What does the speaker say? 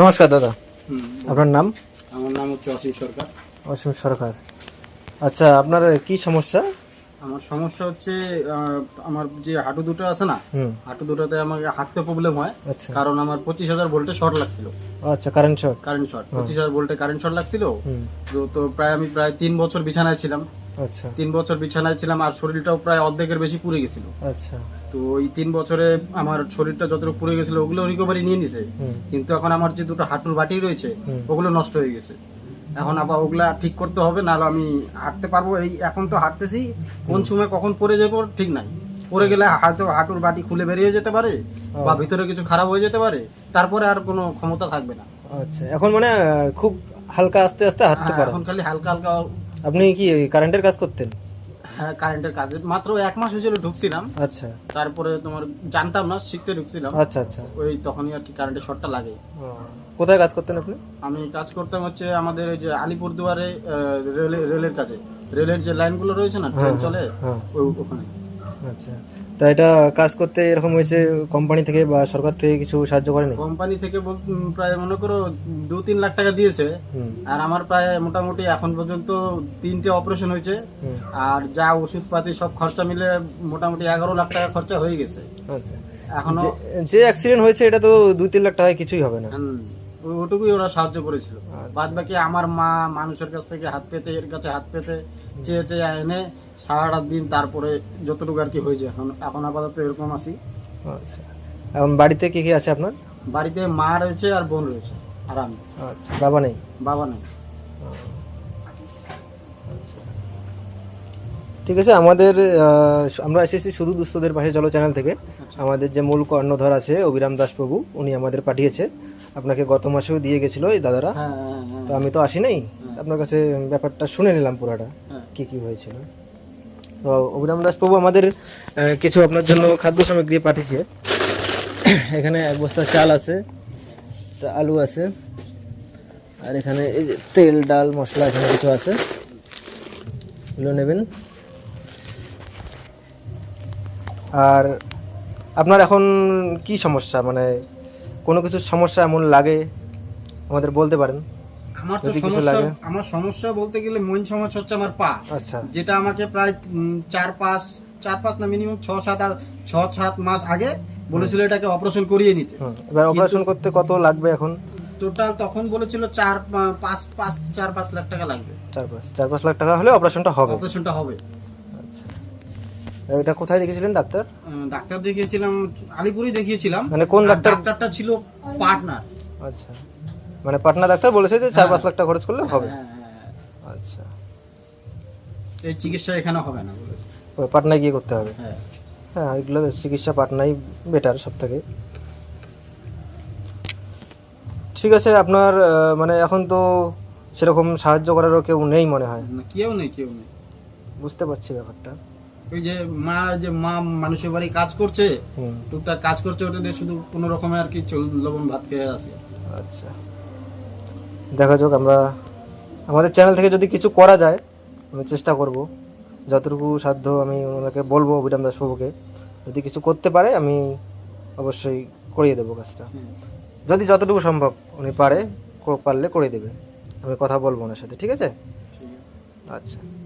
নমস্কার দাদা। আপনার নাম? আমার নাম হচ্ছে অসীম সরকার। অসীম সরকার। আচ্ছা আপনার কি সমস্যা? আমার সমস্যা হচ্ছে আমার যে হাঁটু দুটো আছে না হাঁটু দুটোতে আমাকে হাঁটতে প্রবলেম হয় আচ্ছা। কারণ আমার পঁচিশ হাজার ভোল্টে শর্ট লাগছিল। আচ্ছা কারেন্ট শর্ট কারেন্ট শর্ট পঁচিশ হাজার ভোল্টে কারেন্ট শর্ট লাগছিল? তো তো প্রায় আমি প্রায় তিন বছর বিছানায় ছিলাম। আচ্ছা। তিন বছর বিছানায় ছিলাম আর শরীরটাও প্রায় অর্ধেকের বেশি পুড়ে গেছিল। আচ্ছা। তো ওই তিন বছরে আমার শরীরটা যতটুকু পুড়ে গেছিল ওগুলো রিকভারি নিয়ে নিছে। কিন্তু এখন আমার যে দুটো হাঁটুর বাটি রয়েছে ওগুলো নষ্ট হয়ে গেছে। এখন আবার ওগুলা ঠিক করতে হবে নাহলে আমি হাঁটতে পারব। এই এখন তো হাঁটতেছি কোন সময় কখন পড়ে যাব ঠিক নাই। পড়ে গেলে হয়তো হাঁটুর বাটি খুলে বেরিয়ে যেতে পারে বা ভিতরে কিছু খারাপ হয়ে যেতে পারে তারপরে আর কোনো ক্ষমতা থাকবে না। আচ্ছা এখন মানে খুব হালকা আস্তে আস্তে হাঁটতে পারে। এখন খালি হালকা হালকা আপনি কি কারেন্টের কাজ করতেন? হ্যাঁ কারেন্টের কাজে। মাত্র এক মাস হয়েছিল ঢুকছিলাম। আচ্ছা। তারপরে তোমার জানতাম না শিখতে ঢুকছিলাম। আচ্ছা আচ্ছা। ওই তখনই আর কি কারেন্টের শর্টটা লাগে। কোথায় কাজ করতেন আপনি? আমি কাজ করতাম হচ্ছে আমাদের ওই যে আলিপুরদুয়ারে আহ, রেলে রেলের কাজে। রেলের যে লাইনগুলো রয়েছে না ট্রেন চলে হ্যাঁ। ওই ওখানে। আচ্ছা। তা এটা কাজ করতে এরকম হয়েছে কোম্পানি থেকে বা সরকার থেকে কিছু সাহায্য করেনি? কোম্পানি থেকে প্রায় মনে করো দু তিন লাখ টাকা দিয়েছে। আর আমার প্রায় মোটামুটি এখন পর্যন্ত তিনটে অপারেশন হয়েছে। আর যা ওষুধপাতি সব খরচা মিলে মোটামুটি এগারো লাখ টাকা খরচা হয়ে গেছে। আচ্ছা। এখনও যে- অ্যাক্সিডেন্ট হয়েছে এটা তো দুই তিন লাখ টাকায় কিছুই হবে না। ওটুকুই ওরা সাহায্য করেছিল। আচ্ছা। বাদ বাকি আমার মা মানুষের কাছ থেকে হাত পেতে এর কাছে হাত পেতে চেয়ে চেয়ে এনে সারাটা দিন তারপরে যতটুকু আর কি হয়েছে। এখন এখন আপাতত এরকম আছি। আচ্ছা। এখন বাড়িতে কে কে আছে আপনার? বাড়িতে মা রয়েছে আর বোন রয়েছে আর আমি। আচ্ছা বাবা নেই? বাবা নেই। ঠিক আছে আমাদের আমরা এসেছি শুধু দুস্থদের পাশে চলো চ্যানেল থেকে। আমাদের যে মূল কর্ণধর আছে অভিরাম দাস প্রভু উনি আমাদের পাঠিয়েছে। আপনাকে গত মাসেও দিয়ে গেছিল এই দাদারা। হ্যাঁ হ্যাঁ হ্যাঁ। তো আমি তো আসি নাই। আপনার কাছে ব্যাপারটা শুনে নিলাম পুরাটা। কি কি হয়েছিল। তো অভিরাম দাস প্রভু আমাদের কিছু আপনার জন্য খাদ্য সামগ্রী পাঠিয়েছে। এখানে এক বস্তা চাল আছে আলু আছে, আর এখানে এই যে তেল, ডাল, মশলা, এখানে কিছু আছে। এগুলো নেবেন। আর আপনার এখন কি সমস্যা? মানে কোনো কিছু সমস্যা এমন লাগে? আমাদের বলতে পারেন। আমার তো সমস্যা আমার সমস্যা বলতে গেলে মেন সমস্যা হচ্ছে আমার পা। আচ্ছা। যেটা আমাকে প্রায় চার পাঁচ চার পাঁচ না মিনিমাম ছ সাত আর ছ সাত মাস আগে বলেছিল এটাকে অপারেশন করিয়ে নিতে। এবার অপারেশন করতে কত লাগবে এখন? টোটাল তখন বলেছিল চার পাঁচ পাঁচ চার পাঁচ লাখ টাকা লাগবে। চার পাঁচ চার পাঁচ লাখ টাকা হলে অপারেশনটা হবে। অপারেশনটা হবে। আচ্ছা। এটা কোথায় দেখেছিলেন ডাক্তার? ডাক্তার দেখিয়েছিলাম আলিপুরই দেখিয়েছিলাম। মানে কোন ডাক্তার ডাক্তারটা ছিল পার্টনার। আচ্ছা। মানে পাটনা ডাক্তার বলেছে যে চার পাঁচ লাখ টাকা খরচ করলে হবে। হ্যাঁ হ্যাঁ, হ্যাঁ। আচ্ছা। এই চিকিৎসা এখানে হবে না পাটনায় গিয়ে করতে হবে। হ্যাঁ। হ্যাঁ এগুলো চিকিৎসা পাটনাই বেটার সব থেকে ঠিক আছে আপনার মানে এখন তো সেরকম সাহায্য করারও কেউ নেই মনে হয়। না, কেউ নেই কেউ নেই। বুঝতে পারছি ব্যাপারটা। ওই যে মা যে মা মানুষের বাড়ি কাজ করছে টুকটাক কাজ করছে ওটা দিয়ে শুধু কোনো রকমে আর কি লবণ ভাত খেয়ে আসে। আচ্ছা। দেখা যাক আমরা আমাদের চ্যানেল থেকে যদি কিছু করা যায় আমি চেষ্টা করব। যতটুকু সাধ্য আমি ওনাকে বলব অভিরাম দাসবাবুকে যদি কিছু করতে পারে আমি অবশ্যই করিয়ে দেবো কাজটা। যদি যতটুকু সম্ভব উনি পারে কো- পারলে করে দেবে। আমি কথা বলব ওনার সাথে ঠিক আছে। আচ্ছা।